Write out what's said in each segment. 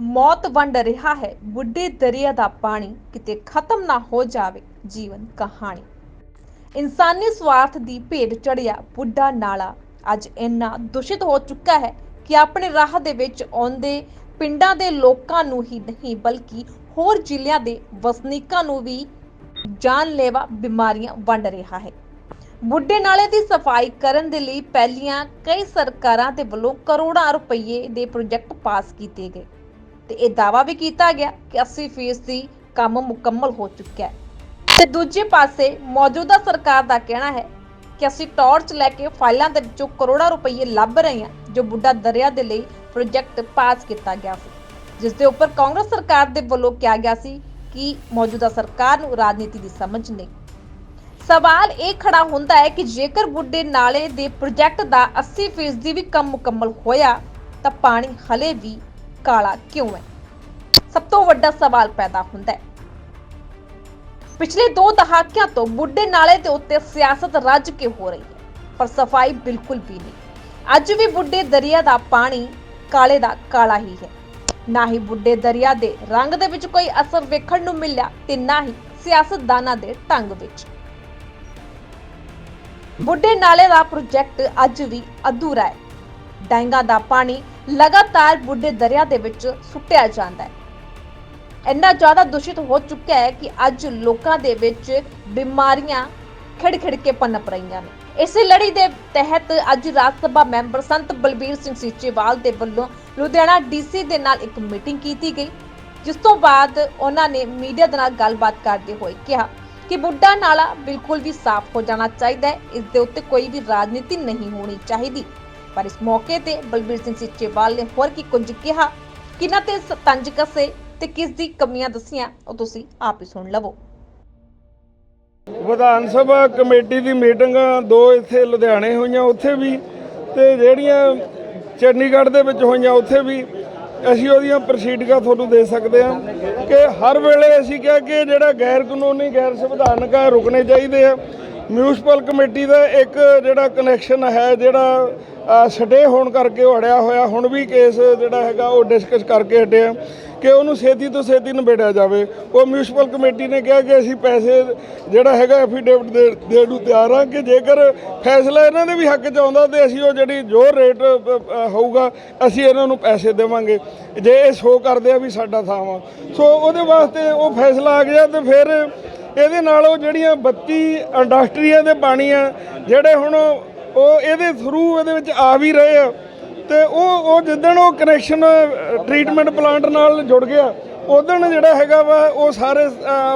ਮੌਤ ਵੰਡ ਰਿਹਾ ਹੈ। ਬੁੱਢੇ ਦਰਿਆ ਦਾ ਪਾਣੀ ਕਿਤੇ ਖਤਮ ਨਾ ਹੋ ਜਾਵੇ, ਜੀਵਨ ਕਹਾਣੀ। ਇਨਸਾਨੀ ਸਵਾਰਥ ਦੀ ਭੇਡ ਚੜਿਆ ਬੁੱਢਾ ਨਾਲਾ। ਅੱਜ ਇੰਨਾ ਦੂਸ਼ਿਤ ਹੋ ਚੁੱਕਾ ਹੈ ਕਿ ਆਪਣੇ ਰਾਹ ਦੇ ਵਿੱਚ ਆਉਂਦੇ ਪਿੰਡਾਂ ਦੇ ਲੋਕਾਂ ਨੂੰ ਹੀ ਨਹੀਂ, ਬਲਕਿ ਹੋਰ ਜ਼ਿਲ੍ਹਿਆਂ ਦੇ ਵਸਨੀਕਾਂ ਨੂੰ ਵੀ ਜਾਨਲੇਵਾ ਬਿਮਾਰੀਆਂ ਵੰਡ ਰਿਹਾ ਹੈ। ਬੁੱਢੇ ਨਾਲੇ ਦੀ ਸਫ਼ਾਈ ਕਰਨ ਦੇ ਲਈ ਪਹਿਲੀਆਂ ਕਈ ਸਰਕਾਰਾਂ ਦੇ ਵੱਲੋਂ ਕਰੋੜਾਂ ਰੁਪਏ ਦੇ ਪ੍ਰੋਜੈਕਟ ਪਾਸ ਕੀਤੇ ਗਏ। ਤੇ ਇਹ ਦਾਵਾ ਵੀ ਕੀਤਾ ਗਿਆ ਕਿ 80% ਦੀ ਕੰਮ ਮੁਕੰਮਲ ਹੋ ਚੁੱਕਿਆ ਹੈ। ਤੇ ਦੂਜੇ ਪਾਸੇ ਮੌਜੂਦਾ ਸਰਕਾਰ ਦਾ ਕਹਿਣਾ ਹੈ ਕਿ ਅਸੀਂ ਟਾਰਚ ਲੈ ਕੇ ਫਾਈਲਾਂ ਦੇ ਵਿੱਚੋਂ ਕਰੋੜਾਂ ਰੁਪਏ ਲੱਭ ਰਹੇ ਹਾਂ, ਜੋ ਬੁੱਢਾ ਦਰਿਆ ਦੇ ਲਈ ਪ੍ਰੋਜੈਕਟ ਪਾਸ ਕੀਤਾ ਗਿਆ ਸੀ। ਜਿਸ ਦੇ ਉੱਪਰ ਕਾਂਗਰਸ ਸਰਕਾਰ ਦੇ ਵੱਲੋਂ ਕਿਹਾ ਗਿਆ ਸੀ ਕਿ ਮੌਜੂਦਾ ਸਰਕਾਰ ਨੂੰ ਰਾਜਨੀਤੀ ਦੀ ਸਮਝ ਨਹੀਂ। ਸਵਾਲ ਇਹ ਖੜਾ ਹੁੰਦਾ ਹੈ ਕਿ ਜੇਕਰ ਬੁੱਢੇ ਨਾਲੇ ਦੇ ਪ੍ਰੋਜੈਕਟ ਦਾ 80% ਵੀ ਕੰਮ ਮੁਕੰਮਲ ਹੋਇਆ, ਤਾਂ ਪਾਣੀ ਹਲੇ ਵੀ ਕਾਲਾ ਕਿਉਂ ਹੈ? ਸਭ ਤੋਂ ਵੱਡਾ ਸਵਾਲ ਪੈਦਾ ਹੁੰਦਾ ਹੈ। ਪਿਛਲੇ 2 ਦਹਾਕਿਆਂ ਤੋਂ ਬੁੱਢੇ ਨਾਲੇ ਦੇ ਉੱਤੇ ਸਿਆਸਤ ਰੱਜ ਕੇ ਹੋ ਰਹੀ ਹੈ, ਪਰ ਸਫ਼ਾਈ ਬਿਲਕੁਲ ਵੀ ਨਹੀਂ। ਅੱਜ ਵੀ ਬੁੱਢੇ ਦਰਿਆ ਦਾ ਪਾਣੀ ਕਾਲੇ ਦਾ ਕਾਲਾ ਹੀ ਹੈ। ਨਾ ਹੀ ਬੁੱਢੇ ਦਰਿਆ ਦੇ ਰੰਗ ਦੇ ਵਿੱਚ ਕੋਈ ਅਸਰ ਵੇਖਣ ਨੂੰ ਮਿਲਿਆ ਤੇ ਨਾ ਹੀ ਸਿਆਸਤਦਾਨਾਂ ਦੇ ਢੰਗ ਵਿੱਚ। ਬੁੱਢੇ ਨਾਲੇ ਦਾ ਪ੍ਰੋਜੈਕਟ ਅੱਜ ਵੀ ਅਧੂਰਾ ਹੈ। ਡੈਂਗਾ ਦਾ ਪਾਣੀ ਲਗਾਤਾਰ ਬੁੱਢੇ ਦਰਿਆ ਦੇ ਵਿੱਚ ਸੁੱਟਿਆ ਜਾਂਦਾ ਹੈ। ਇੰਨਾ ਜ਼ਿਆਦਾ ਦੂਸ਼ਿਤ ਹੋ ਚੁੱਕਿਆ ਹੈ ਕਿ ਅੱਜ ਲੋਕਾਂ ਦੇ ਵਿੱਚ ਬਿਮਾਰੀਆਂ ਖਿੜ-ਖਿੜ ਕੇ ਪਨਪ ਰਹੀਆਂ ਨੇ। ਇਸੇ ਲੜੀ ਦੇ ਤਹਿਤ ਅੱਜ ਰਾਜ ਸਭਾ ਮੈਂਬਰ ਸੰਤ ਬਲਬੀਰ ਸਿੰਘ ਸੀਚੇਵਾਲ ਦੇ ਵੱਲੋਂ ਲੁਧਿਆਣਾ ਡੀਸੀ ਦੇ ਨਾਲ ਇੱਕ ਮੀਟਿੰਗ ਕੀਤੀ ਗਈ, ਜਿਸ ਤੋਂ ਬਾਅਦ ਉਹਨਾਂ ਨੇ ਮੀਡੀਆ ਦੇ ਨਾਲ ਗੱਲਬਾਤ ਕਰਦੇ ਹੋਏ ਕਿਹਾ ਕਿ ਬੁੱਢਾ ਨਾਲਾ ਬਿਲਕੁਲ ਵੀ ਸਾਫ਼ ਹੋ ਜਾਣਾ ਚਾਹੀਦਾ ਹੈ, ਇਸ ਦੇ ਉੱਤੇ ਕੋਈ ਵੀ ਰਾਜਨੀਤੀ ਨਹੀਂ ਹੋਣੀ ਚਾਹੀਦੀ। ਪਰ ਇਸ ਮੌਕੇ ਤੇ ਬਲਬੀਰ ਸਿੰਘ ਸੀਚੇਵਾਲ ਨੇ ਹੋਰ ਕੀ ਕੁਝ ਕਿਹਾ? ਕਿਨਾਂ ਤੇ ਤੰਜ ਕਸੇ ਤੇ ਕਿਸ ਦੀ ਕਮੀਆਂ ਦੱਸੀਆਂ? ਉਹ ਤੁਸੀਂ ਆਪ ਹੀ ਸੁਣ ਲਵੋ। ਵਿਧਾਨ ਸਭਾ ਕਮੇਟੀ ਦੀ ਮੀਟਿੰਗ ਦੋ ਇੱਥੇ ਲੁਧਿਆਣੇ ਹੋਈਆਂ, ਉੱਥੇ ਵੀ ਤੇ ਜਿਹੜੀਆਂ ਚੰਡੀਗੜ੍ਹ ਦੇ ਵਿੱਚ ਹੋਈਆਂ, ਉੱਥੇ ਵੀ ਅਸੀਂ ਉਹਦੀਆਂ ਪ੍ਰੋਸੀਡਿੰਗਾਂ ਤੁਹਾਨੂੰ ਦੇ ਸਕਦੇ ਹਾਂ ਕਿ ਹਰ ਵੇਲੇ ਅਸੀਂ ਕਿਹਾ ਕਿ ਜਿਹੜਾ ਗੈਰ ਕਾਨੂੰਨੀ, ਗੈਰ ਸੰਵਿਧਾਨਕ ਆ, ਰੁਕਣੇ ਚਾਹੀਦੇ ਆ। ਮਿਊਨਿਸਪਲ ਕਮੇਟੀ ਦਾ ਇੱਕ ਜਿਹੜਾ ਕਨੈਕਸ਼ਨ ਹੈ, ਜਿਹੜਾ ਸਟੇ ਹੋਣ ਕਰਕੇ ਉਹ ਅੜਿਆ ਹੋਇਆ। ਹੁਣ ਵੀ ਕੇਸ ਜਿਹੜਾ ਹੈਗਾ, ਉਹ ਡਿਸਕਸ ਕਰਕੇ ਹਟਿਆ ਕਿ ਉਹਨੂੰ ਛੇਤੀ ਤੋਂ ਛੇਤੀ ਨਿਬੇੜਿਆ ਜਾਵੇ। ਉਹ ਮਿਊਨਿਸਪਲ ਕਮੇਟੀ ਨੇ ਕਿਹਾ ਕਿ ਅਸੀਂ ਪੈਸੇ ਜਿਹੜਾ ਹੈਗਾ ਐਫੀਡੇਵਿਟ ਦੇ, ਦੇਣ ਨੂੰ ਤਿਆਰ ਹਾਂ ਕਿ ਜੇਕਰ ਫੈਸਲਾ ਇਹਨਾਂ ਦੇ ਵੀ ਹੱਕ 'ਚ ਆਉਂਦਾ ਤੇ ਅਸੀਂ ਉਹ ਜਿਹੜੀ ਜੋ ਰੇਟ ਹੋਊਗਾ, ਅਸੀਂ ਇਹਨਾਂ ਨੂੰ ਪੈਸੇ ਦੇਵਾਂਗੇ। ਜੇ ਇਹ ਸ਼ੋ ਕਰਦੇ ਆ ਵੀ ਸਾਡਾ ਥਾਂ ਵਾ। ਸੋ ਉਹਦੇ ਵਾਸਤੇ ਉਹ ਫੈਸਲਾ ਆ ਗਿਆ ਤੇ ਫਿਰ ਇਹਦੇ ਨਾਲ ਉਹ ਜਿਹੜੀਆਂ 32 ਇੰਡਸਟਰੀਆਂ ਦੇ ਪਾਣੀ ਆ, ਜਿਹੜੇ ਹੁਣ ਉਹ ਇਹਦੇ ਥਰੂ ਇਹਦੇ ਵਿੱਚ ਆ ਵੀ ਰਹੇ ਆ, ਤੇ ਉਹ ਉਹ ਜਿੱਦਣ ਉਹ ਕਨੈਕਸ਼ਨ ਟ੍ਰੀਟਮੈਂਟ ਪਲਾਂਟ ਨਾਲ ਜੁੜ ਗਿਆ ਉਦੋਂ ਜਿਹੜਾ ਹੈਗਾ ਵਾ, ਉਹ ਸਾਰੇ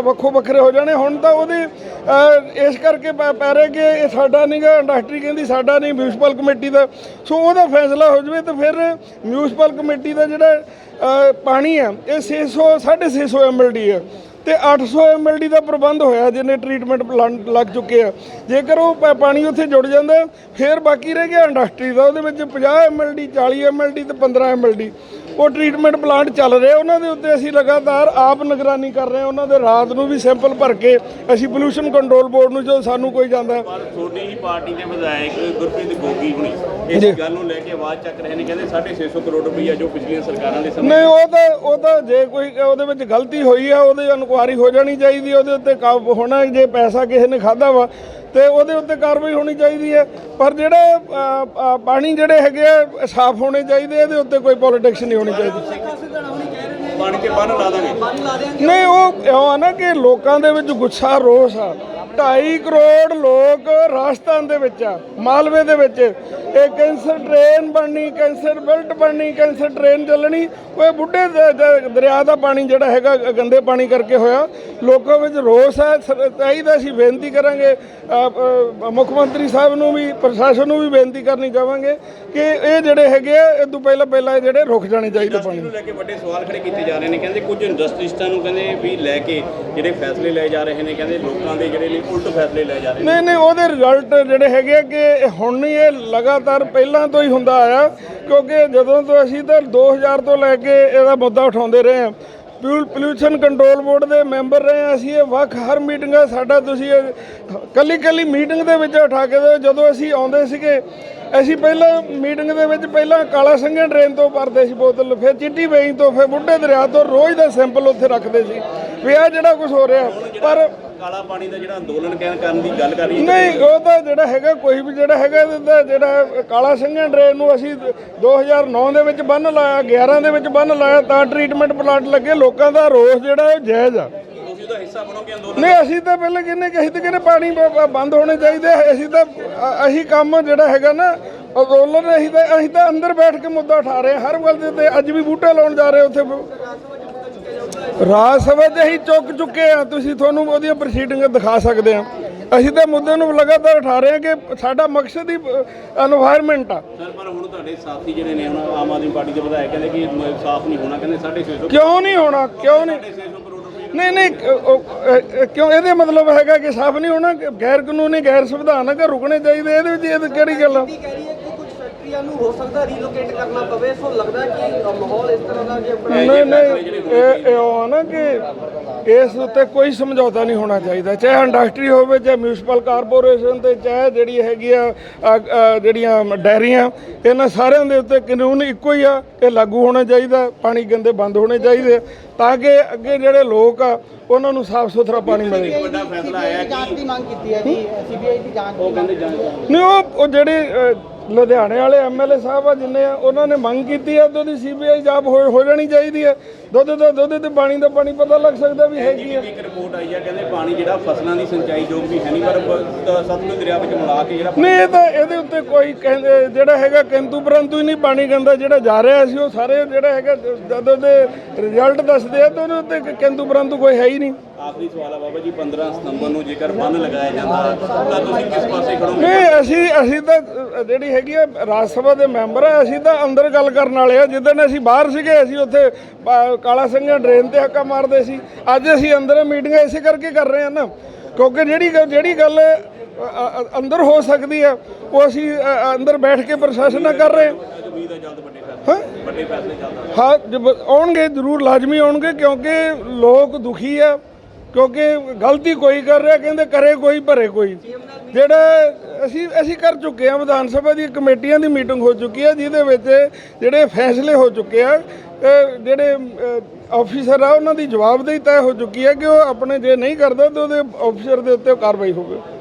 ਵੱਖੋ ਵੱਖਰੇ ਹੋ ਜਾਣੇ। ਹੁਣ ਤਾਂ ਉਹਦੇ ਇਸ ਕਰਕੇ ਪੈ ਪੈ ਰਹੇ ਕਿ ਇਹ ਸਾਡਾ ਨਹੀਂਗਾ ਇੰਡਸਟਰੀ ਕਹਿੰਦੀ ਸਾਡਾ ਨਹੀਂ ਮਿਊਨਿਸਪਲ ਕਮੇਟੀ ਦਾ। ਸੋ ਉਹਦਾ ਫੈਸਲਾ ਹੋ ਜਾਵੇ ਤਾਂ ਫਿਰ ਮਿਊਨਿਸਪਲ ਕਮੇਟੀ ਦਾ ਜਿਹੜਾ ਪਾਣੀ ਆ, ਇਹ 600 650 ਐਮਐਲਡੀ ਆ। ਤੇ 800 ਐਮਐਲਡੀ ਦਾ ਪ੍ਰਬੰਧ ਹੋਇਆ ਜਿਹਨੇ ਟ੍ਰੀਟਮੈਂਟ ਪਲਾਂਟ ਲੱਗ ਚੁੱਕੇ ਆ। ਜੇਕਰ ਉਹ ਪ- ਪਾਣੀ ਉੱਥੇ ਜੁੜ ਜਾਂਦਾ, ਫਿਰ ਬਾਕੀ ਰਹਿ ਗਿਆ ਇੰਡਸਟਰੀ ਦਾ, ਉਹਦੇ ਵਿੱਚ 50 ਐਮਐਲਡੀ 40 ਐਮਐਲਡੀ ਤੇ 15 ਐਮਐਲਡੀ ਉਹ ਟ੍ਰੀਟਮੈਂਟ ਪਲਾਂਟ ਚੱਲ ਰਹੇ ਉਹਨਾਂ ਦੇ ਉੱਤੇ ਅਸੀਂ ਲਗਾਤਾਰ ਆਪ ਨਿਗਰਾਨੀ ਕਰ ਰਹੇ ਹਾਂ ਉਹਨਾਂ ਦੇ ਰਾਤ ਨੂੰ ਵੀ ਸੈਂਪਲ ਭਰ ਕੇ ਅਸੀਂ ਪੋਲੂਸ਼ਨ ਕੰਟਰੋਲ ਬੋਰਡ ਨੂੰ ਜੋ ਸਾਨੂੰ ਕੋਈ ਜਾਂਦਾ ਪਰ ਤੁਹਾਡੀ ਹੀ ਪਾਰਟੀ ਦੇ ਵਿਧਾਇਕ ਗੁਰਪ੍ਰੀਤ ਗੋਗੀ ਹੁਣੀ ਇਸ ਗੱਲ ਨੂੰ ਲੈ ਕੇ ਆਵਾਜ਼ ਚੱਕ ਰਹੇ ਨੇ ਕਹਿੰਦੇ 650 ਕਰੋੜ ਰੁਪਈਆ ਜੋ ਪਿਛਲੀਆਂ ਸਰਕਾਰਾਂ ਦੇ ਸਮੇਂ ਨਹੀਂ ਉਹ ਤਾਂ ਉਹ ਤਾਂ ਜੇ ਕੋਈ ਉਹਦੇ ਵਿੱਚ ਗਲਤੀ ਹੋਈ ਆ ਉਹਦੇ ਇਨਕੁਆਰੀ ਹੋ ਜਾਣੀ ਚਾਹੀਦੀ ਉਹਦੇ ਉੱਤੇ ਕਾਬ ਹੋਣਾ ਜੇ ਪੈਸਾ ਕਿਸੇ ਨੇ ਖਾਦਾ ਵਾ ਤੇ ਉਹਦੇ ਉੱਤੇ ਕਾਰਵਾਈ ਹੋਣੀ ਚਾਹੀਦੀ ਹੈ। ਪਰ ਜਿਹੜੇ ਪਾਣੀ ਜਿਹੜੇ ਹੈਗੇ ਆ ਸਾਫ਼ ਹੋਣੇ ਚਾਹੀਦੇ ਇਹਦੇ ਉੱਤੇ ਕੋਈ ਪੋਲਿਟਿਕਸ ਨਹੀਂ ਹੋਣੀ ਚਾਹੀਦੀ। ਬਣ ਕੇ ਬੰਨ ਲਾ ਦਾਂਗੇ। ਨਹੀਂ ਉਹ ਉਹ ਆ ਨਾ ਕਿ ਲੋਕਾਂ ਦੇ ਵਿੱਚ ਗੁੱਸਾ ਰੋਸ ਆ। 2.5 ਕਰੋੜ ਲੋਕ ਰਾਜਸਥਾਨ ਦੇ ਵਿੱਚ ਆ ਮਾਲਵੇ ਦੇ ਵਿੱਚ। ਇਹ ਕੈਂਸਰ ਟ੍ਰੇਨ ਬਣਨੀ ਕੈਂਸਰ ਬੈਲਟ ਬਣਨੀ ਕੈਂਸਰ ਟ੍ਰੇਨ ਚੱਲਣੀ ਉਹ ਬੁੱਢੇ ਦਰਿਆ ਦਾ ਪਾਣੀ ਜਿਹੜਾ ਹੈਗਾ ਗੰਦੇ ਪਾਣੀ ਕਰਕੇ ਹੋਇਆ। ਲੋਕਾਂ ਵਿੱਚ ਰੋਸ ਹੈ ਚਾਹੀਦਾ ਅਸੀਂ ਬੇਨਤੀ ਕਰਾਂਗੇ ਮੁੱਖ ਮੰਤਰੀ ਸਾਹਿਬ ਨੂੰ ਵੀ ਪ੍ਰਸ਼ਾਸਨ ਨੂੰ ਵੀ ਬੇਨਤੀ ਕਰਨੀ ਚਾਹਾਂਗੇ ਕਿ ਇਹ ਜਿਹੜੇ ਹੈਗੇ ਆ ਇਹ ਤੋਂ ਪਹਿਲਾਂ ਪਹਿਲਾਂ ਜਿਹੜੇ ਰੁਕ ਜਾਣੇ ਚਾਹੀਦੇ ਪਾਣੀ। ਨੂੰ ਲੈ ਕੇ ਵੱਡੇ ਸਵਾਲ ਖੜੇ ਕੀਤੇ ਜਾ ਰਹੇ ਨੇ। ਕਹਿੰਦੇ ਕੁਝ ਇੰਡਸਟਰੀਸਟਾਂ ਨੂੰ ਕਹਿੰਦੇ ਵੀ ਲੈ ਕੇ ਜਿਹੜੇ ਫੈਸਲੇ ਲਏ ਜਾ ਰਹੇ ਨੇ ਕਹਿੰਦੇ ਲੋਕਾਂ ਦੇ ਜਿਹੜੇ ਨੇ ਉਲਟ ਫੈਸਲੇ ਲਏ ਜਾ ਰਹੇ ਨਹੀਂ ਨਹੀਂ, ਉਹਦੇ ਰਿਜ਼ਲਟ ਜਿਹੜੇ ਹੈਗੇ ਆ ਕਿ ਹੁਣ ਨਹੀਂ ਇਹ ਲਗਾਤਾਰ ਪਹਿਲਾਂ ਤੋਂ ਹੀ ਹੁੰਦਾ ਆਇਆ, ਕਿਉਂਕਿ ਜਦੋਂ ਤੋਂ ਅਸੀਂ ਤਾਂ 2000 ਤੋਂ ਲੈ ਕੇ ਇਹਦਾ ਮੁੱਦਾ ਉਠਾਉਂਦੇ ਰਹੇ ਹਾਂ ਪੋਲਿਊਸ਼ਨ ਕੰਟਰੋਲ ਬੋਰਡ ਦੇ ਮੈਂਬਰ ਰਹੇ ਹਾਂ ਅਸੀਂ, ਇਹ ਵੱਖ ਹਰ ਮੀਟਿੰਗ ਸਾਡਾ ਤੁਸੀਂ ਕੱਲੀ ਕੱਲੀ ਮੀਟਿੰਗ ਦੇ ਵਿੱਚ ਉਠਾ ਕੇ ਦਿਓ। ਜਦੋਂ ਅਸੀਂ ਆਉਂਦੇ ਸੀਗੇ, ਅਸੀਂ ਪਹਿਲਾਂ ਮੀਟਿੰਗ ਦੇ ਵਿੱਚ ਪਹਿਲਾਂ ਕਾਲਾ ਸੰਘਿਆ ਡਰੇਨ ਤੋਂ ਭਰਦੇ ਸੀ ਬੋਤਲ, ਫਿਰ ਚਿੱਟੀ ਵੇਈ ਤੋਂ, ਫਿਰ ਬੁੱਢੇ ਦਰਿਆ ਤੋਂ ਰੋਜ਼ ਦਾ ਸੈਂਪਲ ਉੱਥੇ ਰੱਖਦੇ ਸੀ, ਵੀ ਆ ਜਿਹੜਾ ਕੁਝ ਹੋ ਰਿਹਾ, ਪਰ ਕਾਲਾ ਪਾਣੀ ਦਾ ਜਿਹੜਾ ਅੰਦੋਲਨ ਕਹਿਣ ਕਰਨ ਦੀ ਗੱਲ ਕਰ ਰਹੀ ਨਹੀਂ ਉਹ ਤਾਂ ਜਿਹੜਾ ਹੈਗਾ ਕੋਈ ਵੀ ਜਿਹੜਾ ਹੈਗਾ ਇਹਦਾ ਜਿਹੜਾ ਕਾਲਾ ਸਿੰਘਾਂ ਡਰੇਨ ਨੂੰ ਅਸੀਂ 2009 ਦੇ ਵਿੱਚ ਬੰਨ ਲਾਇਆ 11 ਦੇ ਵਿੱਚ ਬੰਨ ਲਾਇਆ ਤਾਂ ਟ੍ਰੀਟਮੈਂਟ ਪਲਾਂਟ ਲੱਗੇ ਲੋਕਾਂ ਦਾ ਰੋਸ ਜਿਹੜਾ ਉਹ ਜਾਇਜ਼ ਆ। ਤੁਸੀਂ ਉਹਦਾ ਹਿੱਸਾ ਬਣੋਗੇ ਅੰਦੋਲਨ ਨਹੀਂ ਅਸੀਂ ਤਾਂ ਪਹਿਲਾਂ ਕਹਿੰਦੇ ਕਿ ਅਸੀਂ ਤਾਂ ਪਾਣੀ ਬੰਦ ਹੋਣੇ ਚਾਹੀਦੇ। ਅਸੀਂ ਤਾਂ ਅਸੀਂ ਕੰਮ ਜਿਹੜਾ ਹੈਗਾ ਨਾ ਅੰਦੋਲਨ ਅਸੀਂ ਤਾਂ ਅਸੀਂ ਤਾਂ ਅੰਦਰ ਬੈਠ ਕੇ ਮੁੱਦਾ ਉਠਾ ਰਹੇ ਹਰ ਗੱਲ ਦੇ ਤੇ ਅੱਜ ਵੀ ਬੂਟੇ ਲਾਉਣ ਜਾ ਰਹੇ ਉੱਥੇ। ਰਾਜ ਸਭਾ ਦੇ ਹੀ ਚੁੱਕ ਚੁੱਕੇ ਆ ਤੁਸੀਂ ਤੁਹਾਨੂੰ ਉਹਦੀਆਂ ਪ੍ਰੋਸੀਡਿੰਗਾਂ ਦਿਖਾ ਸਕਦੇ ਆ। ਅਸੀਂ ਤਾਂ ਮੁੱਦੇ ਨੂੰ ਲਗਾਤਾਰ ਉਠਾ ਰਹੇ ਹਾਂ ਕਿ ਸਾਡਾ ਮਕਸਦ ਹੀ এনवायरमेंट ਆ। ਸਰ ਪਰ ਹੁਣ ਤੁਹਾਡੇ ਸਾਥੀ ਜਿਹੜੇ ਨੇ ਹੁਣ ਆਮ ਆਦਮੀ ਪਾਰਟੀ ਦੇ ਵਿਧਾਇਕ ਕਹਿੰਦੇ ਕਿ ਇਨਸਾਫ ਨਹੀਂ ਹੋਣਾ ਕਹਿੰਦੇ 650 ਕਿਉਂ ਨਹੀਂ ਹੋਣਾ? ਕਿਉਂ ਨਹੀਂ? ਨਹੀਂ ਨਹੀਂ ਕਿਉਂ? ਇਹਦੇ ਮਤਲਬ ਹੈਗਾ ਕਿ ਸਾਫ਼ ਨਹੀਂ ਹੋਣਾ ਗੈਰ ਕਾਨੂੰਨੀ ਗੈਰ ਸੰਵਿਧਾਨਕ ਰੁਕਣੇ ਚਾਹੀਦੇ ਇਹਦੇ ਵਿੱਚ ਇਹ ਕਿਹੜੀ ਗੱਲ ਆ? ਕੀ ਕਿ ਫੈਕਟਰੀਆਂ ਨੂੰ ਹੋ ਸਕਦਾ ਰੀਲੋਕੇਟ ਕਰਨਾ ਪਵੇ ਸੋ ਲੱਗਦਾ ਕਿ ਮਾਹੌਲ ਇਸ ਤਰ੍ਹਾਂ ਦਾ ਜੇ ਆਪਣਾ ਨਹੀਂ ਨਹੀਂ ਇਹ ਇਹ ਉਹ ਆ ਨਾ ਕਿ ਇਸ ਉੱਤੇ ਕੋਈ ਸਮਝੌਤਾ ਨਹੀਂ ਹੋਣਾ ਚਾਹੀਦਾ ਚਾਹੇ ਇੰਡਸਟਰੀ ਹੋਵੇ ਚਾਹੇ ਮਿਊਨਿਸਪਲ ਕਾਰਪੋਰੇਸ਼ਨ ਤੇ ਚਾਹੇ ਜਿਹੜੀ ਹੈਗੀ ਆ ਜਿਹੜੀਆਂ ਡੈਰੀਆਂ ਇਹਨਾਂ ਸਾਰਿਆਂ ਦੇ ਉੱਤੇ ਕਾਨੂੰਨ ਇੱਕੋ ਹੀ ਆ ਇਹ ਲਾਗੂ ਹੋਣਾ ਚਾਹੀਦਾ ਪਾਣੀ ਗੰਦੇ ਬੰਦ ਹੋਣੇ ਚਾਹੀਦੇ ਤਾਂ ਕਿ ਅੱਗੇ ਜਿਹੜੇ ਲੋਕ ਆ ਉਹਨਾਂ ਨੂੰ ਸਾਫ਼ ਸੁਥਰਾ ਪਾਣੀ ਮਿਲੇ। ਵੱਡਾ ਫੈਸਲਾ ਆਇਆ ਜਾਂਚ ਕਿ ਦੀ ਮੰਗ ਕੀਤੀ ਹੈ ਜੀ ਸੀਬੀਆਈ ਦੀ ਜਾਂਚ ਉਹ ਕਹਿੰਦੇ ਜਾਂਚ ਨਹੀਂ ਉਹ ਜਿਹੜੇ ਲੁਧਿਆਣੇ ਵਾਲੇ ਐਮਐਲਏ ਸਾਹਿਬ ਆ ਜਿੰਨੇ ਆ ਉਹਨਾਂ ਨੇ ਮੰਗ ਕੀਤੀ ਹੈ ਉਹਦੀ ਸੀਬੀਆਈ ਜਾਬ ਹੋ ਹੋ ਜਾਣੀ ਚਾਹੀਦੀ ਹੈ ਦੁੱਧ ਦਾ ਦੁੱਧ ਤੇ ਪਾਣੀ ਦਾ ਪਾਣੀ ਪਤਾ ਲੱਗ ਸਕਦਾ ਵੀ ਹੈਗੀ ਹੈ ਇੱਕ ਰਿਪੋਰਟ ਆਈ ਆ ਕਹਿੰਦੇ ਪਾਣੀ ਜਿਹੜਾ ਫਸਲਾਂ ਦੀ ਸਿੰਚਾਈ ਯੋਗ ਵੀ ਹੈ ਨਹੀਂ ਪਰ ਸਤਲੁਜ ਦਰਿਆ ਵਿੱਚ ਮਿਲਾ ਕੇ ਜਿਹੜਾ ਨਹੀਂ ਇਹ ਤਾਂ ਇਹਦੇ ਉੱਤੇ ਕੋਈ ਕਹਿੰਦੇ ਜਿਹੜਾ ਹੈਗਾ ਕਿੰਤੂ ਪਰੰਤੂ ਹੀ ਨਹੀਂ ਪਾਣੀ ਗੰਦਾ ਜਿਹੜਾ ਜਾ ਰਿਹਾ ਸੀ ਉਹ ਸਾਰੇ ਜਿਹੜਾ ਹੈਗਾ ਜਦੋਂ ਦੇ ਰਿਜ਼ਲਟ ਦੱਸਦੇ ਆ ਤਾਂ ਉਹਦੇ ਉੱਤੇ ਕਿੰਤੂ ਪਰੰਤੂ ਕੋਈ ਹੈ ਹੀ ਨਹੀਂ। ਆਖਰੀ ਸਵਾਲ ਆ ਬਾਬਾ ਜੀ 15 ਸਤੰਬਰ ਨੂੰ ਜੇਕਰ ਬੰਨ ਲਗਾਇਆ ਜਾਂਦਾ ਤਾਂ ਤੁਸੀਂ ਕਿਸ ਪਾਸੇ ਖੜੋਗੇ? ਨਹੀਂ ਅਸੀਂ ਅਸੀਂ ਤਾਂ ਜਿਹੜੀ ਹੈਗੀ ਆ ਰਾਜ ਸਭਾ ਦੇ ਮੈਂਬਰ ਆ ਅਸੀਂ ਤਾਂ ਅੰਦਰ ਗੱਲ ਕਰਨ ਵਾਲੇ ਆ। ਜਿੱਦਣ ਅਸੀਂ ਬਾਹਰ ਸੀਗੇ ਅਸੀਂ ਉੱਥੇ ਕਾਲਾ ਸਿੰਘਾਂ ਡਰੇਨ ਤੇ ਹੱਕਾ ਮਾਰਦੇ ਸੀ। ਅੱਜ ਅਸੀਂ ਅੰਦਰ ਮੀਟਿੰਗਾਂ ਇਸੇ ਕਰਕੇ ਕਰ ਰਹੇ ਆ ਨਾ ਕਿਉਂਕਿ ਜਿਹੜੀ ਜਿਹੜੀ ਗੱਲ ਅੰਦਰ ਹੋ ਸਕਦੀ ਆ ਉਹ ਅਸੀਂ ਅੰਦਰ ਬੈਠ ਕੇ ਪ੍ਰਸ਼ਾਸਨ ਨਾਲ ਕਰ ਰਹੇ ਹਾਂ? ਹਾਂ ਹਾਂ ਆਉਣਗੇ ਜ਼ਰੂਰ ਲਾਜ਼ਮੀ ਆਉਣਗੇ ਕਿਉਂਕਿ ਲੋਕ ਦੁਖੀ ਆ। ਕਿਉਂਕਿ ਗਲਤੀ ਕੋਈ ਕਰ ਰਿਹਾ, ਕਹਿੰਦੇ ਕਰੇ ਕੋਈ, ਭਰੇ ਕੋਈ। ਜਿਹੜਾ ਅਸੀਂ ਅਸੀਂ ਕਰ ਚੁੱਕੇ ਆ ਵਿਧਾਨ ਸਭਾ ਦੀ ਕਮੇਟੀਆਂ ਦੀ ਮੀਟਿੰਗ ਹੋ ਚੁੱਕੀ ਹੈ, ਜਿਹਦੇ ਵਿੱਚ ਜਿਹੜੇ ਫੈਸਲੇ ਹੋ ਚੁੱਕੇ ਆ ਜਿਹੜੇ ਆਫੀਸਰ ਆ, ਉਹਨਾਂ ਦੀ ਜਵਾਬਦੇਹੀ ਤੈਅ ਹੋ ਚੁੱਕੀ ਹੈ ਕਿ ਉਹ ਆਪਣੇ ਜੇ ਨਹੀਂ ਕਰਦਾ, ਤਾਂ ਉਹਦੇ ਆਫੀਸਰ ਦੇ ਉੱਤੇ ਕਾਰਵਾਈ ਹੋਵੇ।